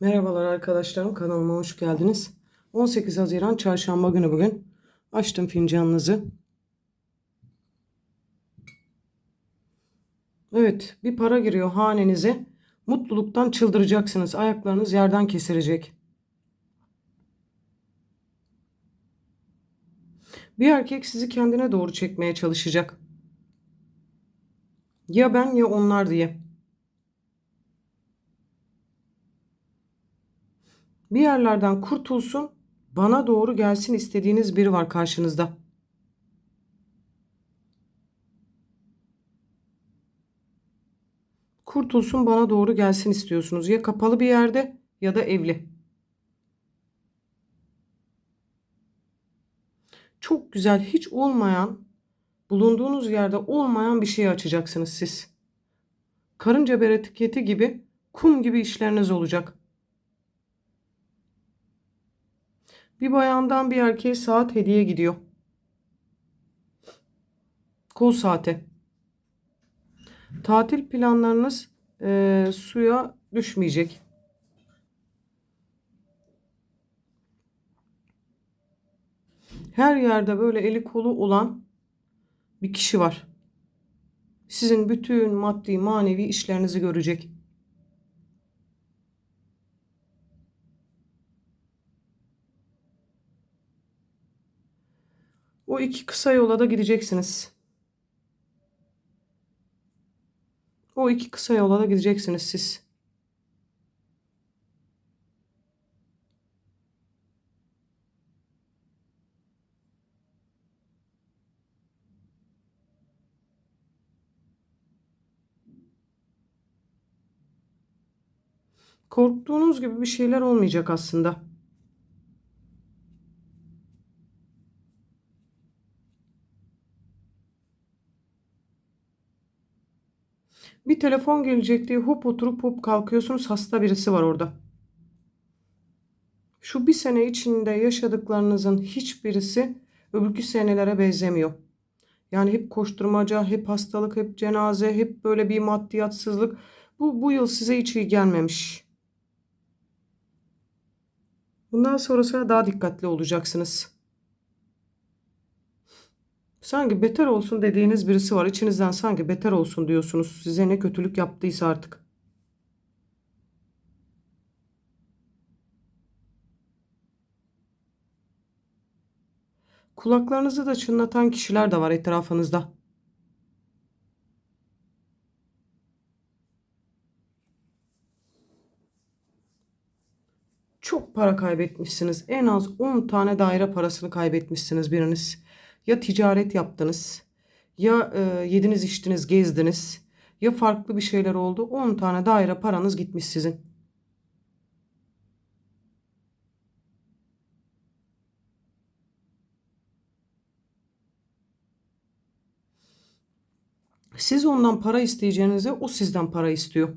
Merhabalar arkadaşlarım kanalıma hoş geldiniz. 18 Haziran Çarşamba günü bugün. Açtım fincanınızı. Evet bir para giriyor hanenize. Mutluluktan çıldıracaksınız. Ayaklarınız yerden kesilecek. Bir erkek sizi kendine doğru çekmeye çalışacak. Ya ben ya onlar diye. Bir yerlerden kurtulsun, bana doğru gelsin istediğiniz biri var karşınızda. Kurtulsun, bana doğru gelsin istiyorsunuz. Ya kapalı bir yerde ya da evli. Çok güzel, hiç olmayan, bulunduğunuz yerde olmayan bir şey açacaksınız siz. Karınca bereketi gibi, kum gibi işleriniz olacak. Bir bayandan bir erkeğe saat hediye gidiyor. Kol saati. Tatil planlarınız e, suya düşmeyecek. Her yerde böyle eli kolu olan bir kişi var. Sizin bütün maddi manevi işlerinizi görecek. O iki kısa yola da gideceksiniz. O iki kısa yola da gideceksiniz siz. Korktuğunuz gibi bir şeyler olmayacak aslında. Bir telefon gelecek diye hop oturup hop kalkıyorsunuz. Hasta birisi var orada. Şu bir sene içinde yaşadıklarınızın hiçbirisi öbürkü senelere benzemiyor. Yani hep koşturmaca, hep hastalık, hep cenaze, hep böyle bir maddiyatsızlık. Bu, bu yıl size hiç iyi gelmemiş. Bundan sonrasına daha dikkatli olacaksınız. Sanki beter olsun dediğiniz birisi var. İçinizden sanki beter olsun diyorsunuz. Size ne kötülük yaptıysa artık. Kulaklarınızı da çınlatan kişiler de var etrafınızda. Çok para kaybetmişsiniz. En az 10 tane daire parasını kaybetmişsiniz biriniz. Ya ticaret yaptınız, ya e, yediniz, içtiniz, gezdiniz, ya farklı bir şeyler oldu. 10 tane daire paranız gitmiş sizin. Siz ondan para isteyeceğinize o sizden para istiyor.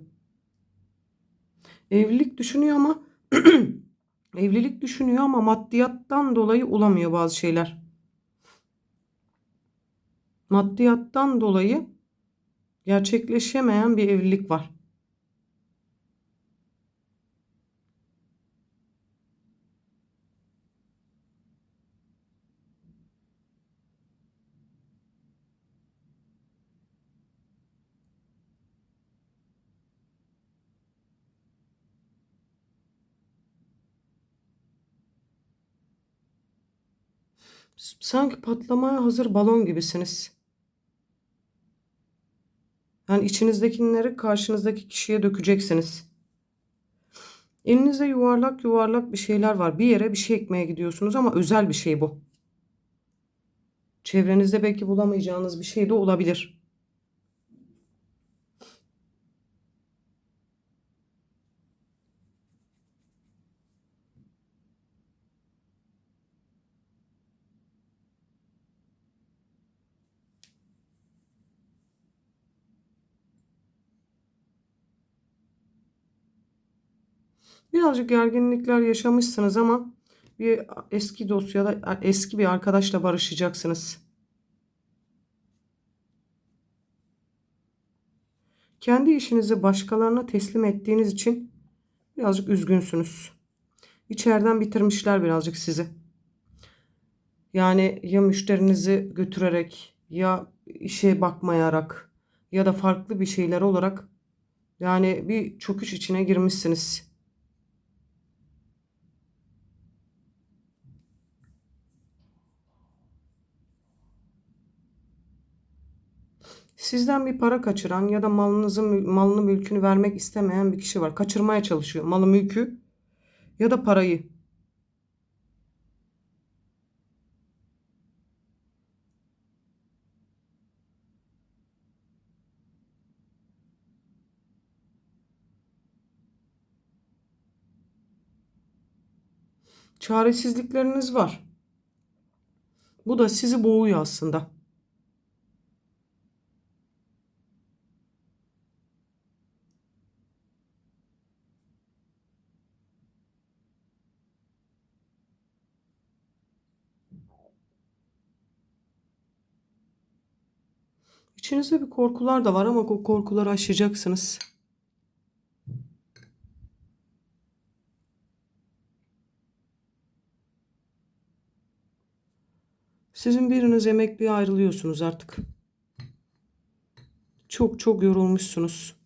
Evlilik düşünüyor ama evlilik düşünüyor ama maddiyattan dolayı olamıyor bazı şeyler. Maddiyattan dolayı gerçekleşemeyen bir evlilik var. Sanki patlamaya hazır balon gibisiniz. Yani içinizdekileri karşınızdaki kişiye dökeceksiniz. Elinizde yuvarlak yuvarlak bir şeyler var. Bir yere bir şey ekmeye gidiyorsunuz ama özel bir şey bu. Çevrenizde belki bulamayacağınız bir şey de olabilir. Birazcık gerginlikler yaşamışsınız ama bir eski dosyada eski bir arkadaşla barışacaksınız. Kendi işinizi başkalarına teslim ettiğiniz için Birazcık üzgünsünüz. İçeriden bitirmişler birazcık sizi. Yani ya müşterinizi götürerek ya işe bakmayarak ya da farklı bir şeyler olarak yani bir çöküş içine girmişsiniz. Sizden bir para kaçıran ya da malınızı, malını mülkünü vermek istemeyen bir kişi var. Kaçırmaya çalışıyor malı mülkü ya da parayı. Çaresizlikleriniz var. Bu da sizi boğuyor aslında. İçinizde bir korkular da var ama o korkuları aşacaksınız. Sizin biriniz emekliye ayrılıyorsunuz artık. Çok çok yorulmuşsunuz.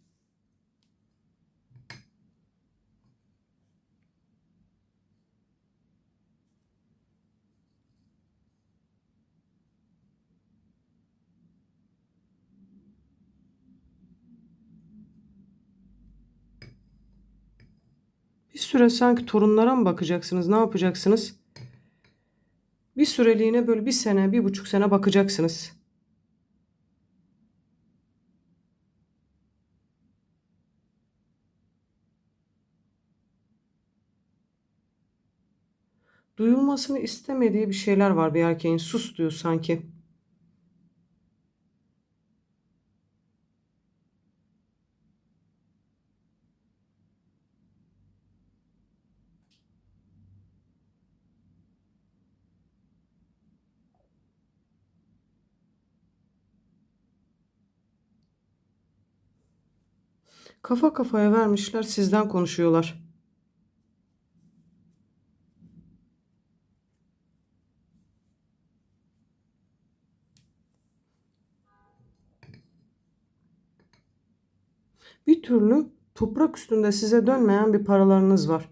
Süre sanki torunlara mı bakacaksınız? Ne yapacaksınız? Bir süreliğine böyle bir sene, bir buçuk sene bakacaksınız. Duyulmasını istemediği bir şeyler var bir erkeğin. Sus diyor sanki. Kafa kafaya vermişler, sizden konuşuyorlar. Bir türlü toprak üstünde size dönmeyen bir paralarınız var.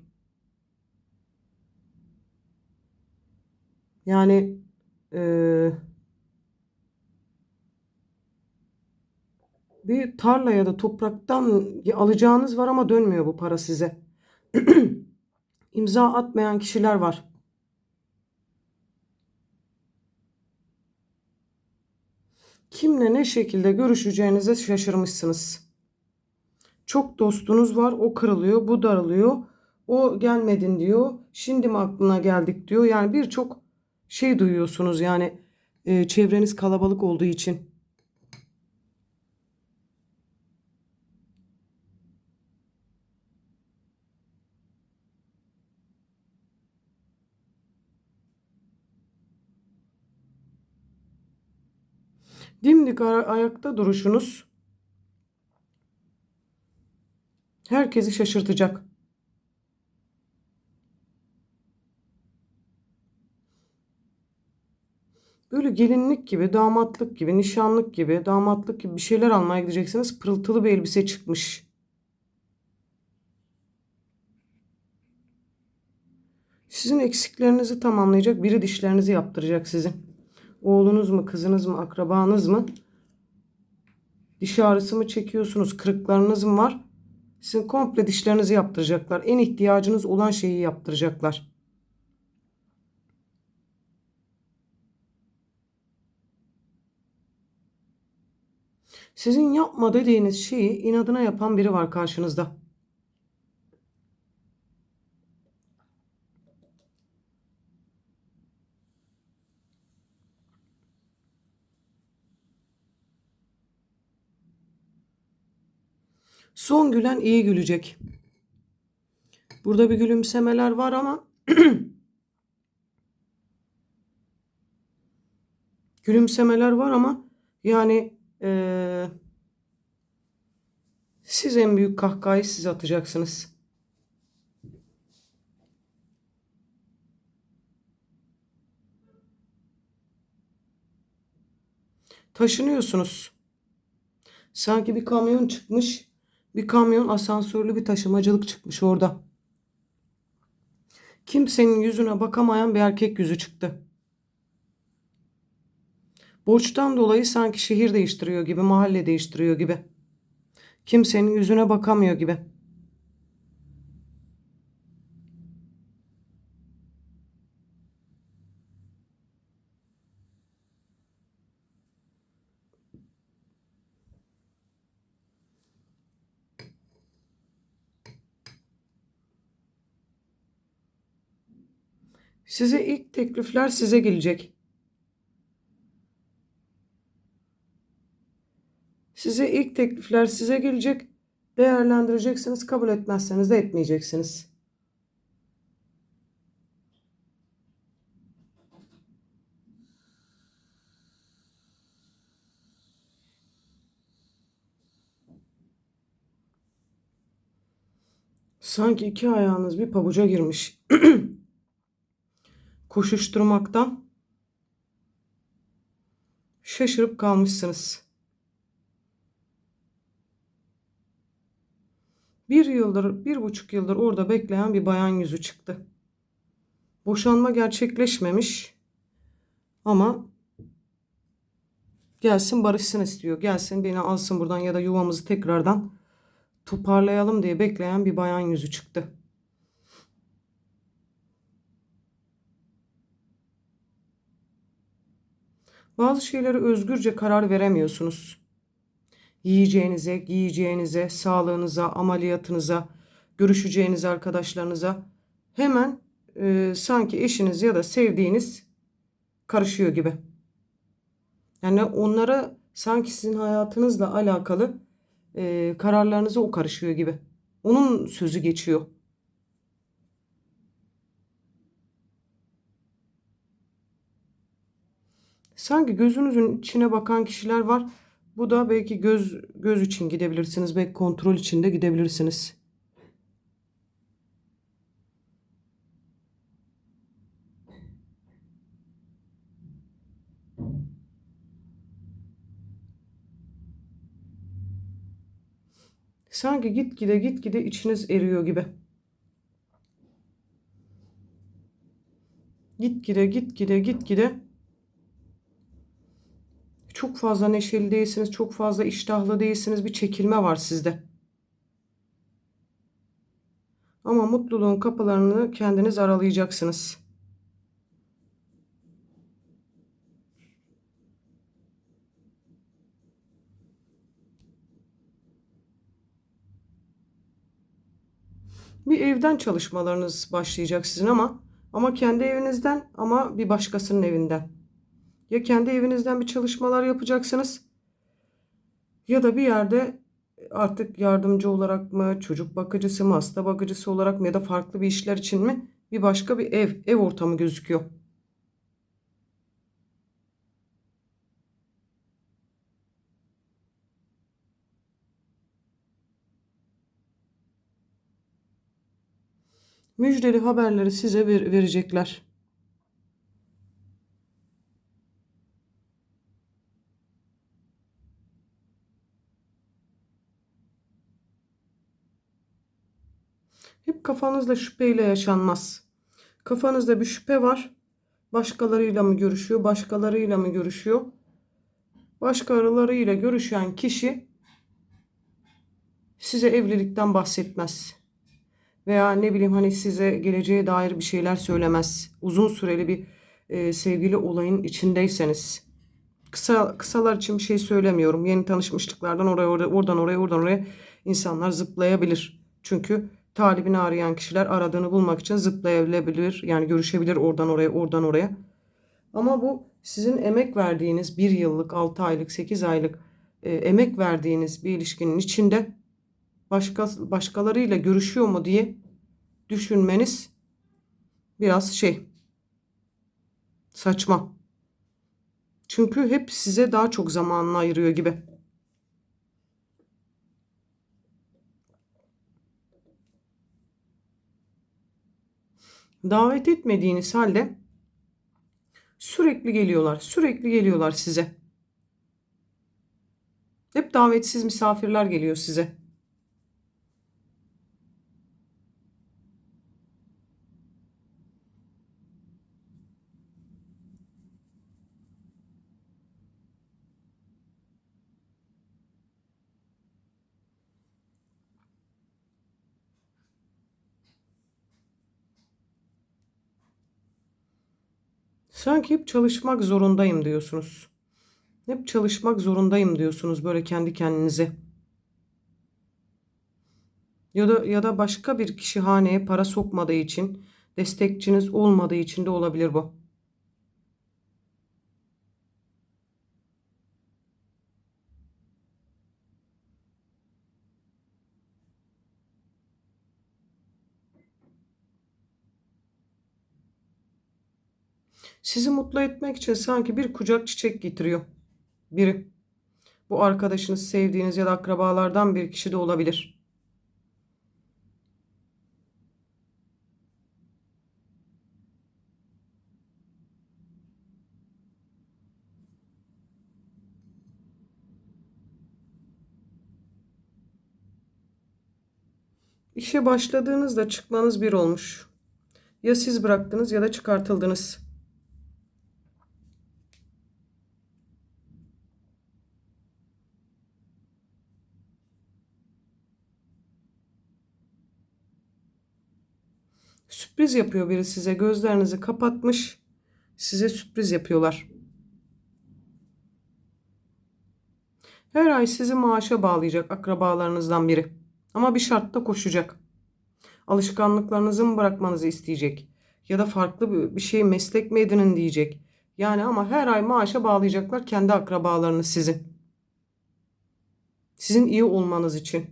Yani eee bir tarla ya da topraktan alacağınız var ama dönmüyor bu para size. İmza atmayan kişiler var. Kimle ne şekilde görüşeceğinize şaşırmışsınız. Çok dostunuz var, o kırılıyor, bu daralıyor. O gelmedin diyor. Şimdi mi aklına geldik diyor. Yani birçok şey duyuyorsunuz yani e, çevreniz kalabalık olduğu için. Dimdik ayakta duruşunuz herkesi şaşırtacak. Böyle gelinlik gibi, damatlık gibi, nişanlık gibi, damatlık gibi bir şeyler almaya gideceksiniz. Pırıltılı bir elbise çıkmış. Sizin eksiklerinizi tamamlayacak, biri dişlerinizi yaptıracak sizin. Oğlunuz mu, kızınız mı, akrabanız mı? Diş ağrısı mı çekiyorsunuz? Kırıklarınız mı var? Sizin komple dişlerinizi yaptıracaklar. En ihtiyacınız olan şeyi yaptıracaklar. Sizin yapma dediğiniz şeyi inadına yapan biri var karşınızda. Son gülen iyi gülecek. Burada bir gülümsemeler var ama gülümsemeler var ama yani ee, siz en büyük kahkahayı siz atacaksınız. Taşınıyorsunuz. Sanki bir kamyon çıkmış bir kamyon asansörlü bir taşımacılık çıkmış orada. Kimsenin yüzüne bakamayan bir erkek yüzü çıktı. Borçtan dolayı sanki şehir değiştiriyor gibi, mahalle değiştiriyor gibi. Kimsenin yüzüne bakamıyor gibi. Size ilk teklifler size gelecek. Size ilk teklifler size gelecek. Değerlendireceksiniz. Kabul etmezseniz de etmeyeceksiniz. Sanki iki ayağınız bir pabuca girmiş. Koşuşturmaktan şaşırıp kalmışsınız. Bir yıldır, bir buçuk yıldır orada bekleyen bir bayan yüzü çıktı. Boşanma gerçekleşmemiş ama gelsin barışsın istiyor. Gelsin beni alsın buradan ya da yuvamızı tekrardan toparlayalım diye bekleyen bir bayan yüzü çıktı. Bazı şeylere özgürce karar veremiyorsunuz. Yiyeceğinize, giyeceğinize, sağlığınıza, ameliyatınıza, görüşeceğiniz arkadaşlarınıza hemen e, sanki eşiniz ya da sevdiğiniz karışıyor gibi. Yani onlara sanki sizin hayatınızla alakalı e, kararlarınıza o karışıyor gibi. Onun sözü geçiyor. Sanki gözünüzün içine bakan kişiler var. Bu da belki göz göz için gidebilirsiniz. Belki kontrol için de gidebilirsiniz. Sanki gitgide gitgide içiniz eriyor gibi. Gitgide gitgide gitgide çok fazla neşeli değilsiniz, çok fazla iştahlı değilsiniz. Bir çekilme var sizde. Ama mutluluğun kapılarını kendiniz aralayacaksınız. Bir evden çalışmalarınız başlayacak sizin ama ama kendi evinizden ama bir başkasının evinden. Ya kendi evinizden bir çalışmalar yapacaksınız ya da bir yerde artık yardımcı olarak mı, çocuk bakıcısı mı, hasta bakıcısı olarak mı ya da farklı bir işler için mi bir başka bir ev, ev ortamı gözüküyor. Müjdeli haberleri size ver, verecekler. Hep kafanızda şüpheyle yaşanmaz. Kafanızda bir şüphe var. Başkalarıyla mı görüşüyor, başkalarıyla mı görüşüyor? Başkalarıyla görüşen kişi size evlilikten bahsetmez. Veya ne bileyim hani size geleceğe dair bir şeyler söylemez. Uzun süreli bir e, sevgili olayın içindeyseniz. Kısa kısalar için bir şey söylemiyorum. Yeni tanışmışlıklardan oraya, oraya oradan oraya oradan oraya insanlar zıplayabilir. Çünkü talibini arayan kişiler aradığını bulmak için zıplayabilir. Yani görüşebilir oradan oraya oradan oraya. Ama bu sizin emek verdiğiniz bir yıllık, 6 aylık, 8 aylık e, emek verdiğiniz bir ilişkinin içinde başka başkalarıyla görüşüyor mu diye düşünmeniz biraz şey saçma. Çünkü hep size daha çok zamanını ayırıyor gibi. Davet etmediğiniz halde sürekli geliyorlar, sürekli geliyorlar size. Hep davetsiz misafirler geliyor size. Sanki hep çalışmak zorundayım diyorsunuz. Hep çalışmak zorundayım diyorsunuz böyle kendi kendinize. Ya da ya da başka bir kişi haneye para sokmadığı için, destekçiniz olmadığı için de olabilir bu. Sizi mutlu etmek için sanki bir kucak çiçek getiriyor biri. Bu arkadaşınız, sevdiğiniz ya da akrabalardan bir kişi de olabilir. İşe başladığınızda çıkmanız bir olmuş. Ya siz bıraktınız ya da çıkartıldınız. Sürpriz yapıyor biri size. Gözlerinizi kapatmış. Size sürpriz yapıyorlar. Her ay sizi maaşa bağlayacak akrabalarınızdan biri. Ama bir şartla koşacak. Alışkanlıklarınızı mı bırakmanızı isteyecek? Ya da farklı bir, şey meslek mi edinin diyecek. Yani ama her ay maaşa bağlayacaklar kendi akrabalarınız sizin. Sizin iyi olmanız için.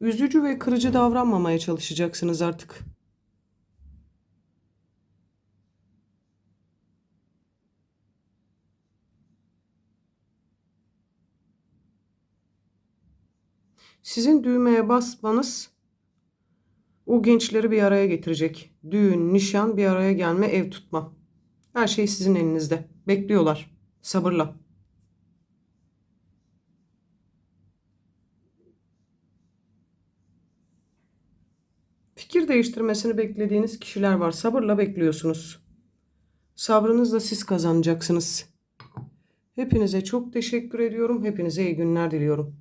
Üzücü ve kırıcı davranmamaya çalışacaksınız artık. Sizin düğmeye basmanız o gençleri bir araya getirecek. Düğün, nişan, bir araya gelme, ev tutma. Her şey sizin elinizde. Bekliyorlar. Sabırla. Fikir değiştirmesini beklediğiniz kişiler var. Sabırla bekliyorsunuz. Sabrınızla siz kazanacaksınız. Hepinize çok teşekkür ediyorum. Hepinize iyi günler diliyorum.